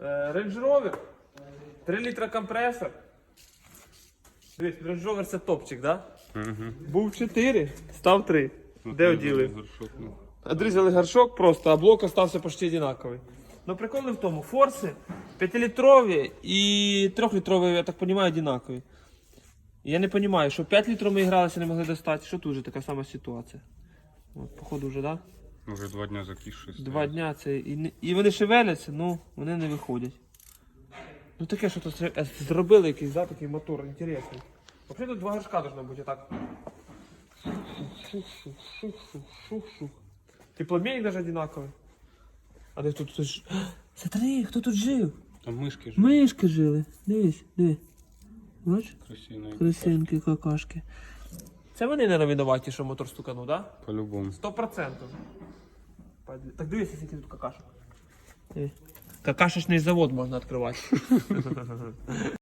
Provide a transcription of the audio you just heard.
Е, Range Rover. 3 літра компресор. Дивись, Range Rover це топчик, да? Угу. Був 4, став 3. Де оділи? Ну. Одрізали горшок просто, а блок остався почти одинаковий. Ну прикол не в тому, форси 5-літрові і 3-літрові, я так розумію, одинакові. Я не розумію, що 5 літрів ми гралися, не могли достати, що тут вже така сама ситуація. От, походу вже, так? Да? Уже два дня закисши. Два дня це. І, не- і вони шевеляться, ну вони не виходять. Ну таке, що тут е, зробили якийсь, да, такий мотор інтересний. Взагалі тут два горшка должно бути отак. Шух-шух-шух-шух-шух. Тепломірник навіть одинаковий. А де тут хтось. ж- Смотри, хто тут жив? Там мишки ж Мишки жили. Дивись, диви. Бачиш? красиві. Красинки, какашки. Це вони не винуваті, що мотор стуканув, так? Да? По-любому. Сто процентов. Так дивися, скільки тут какашок. Какашечний завод можна відкривати.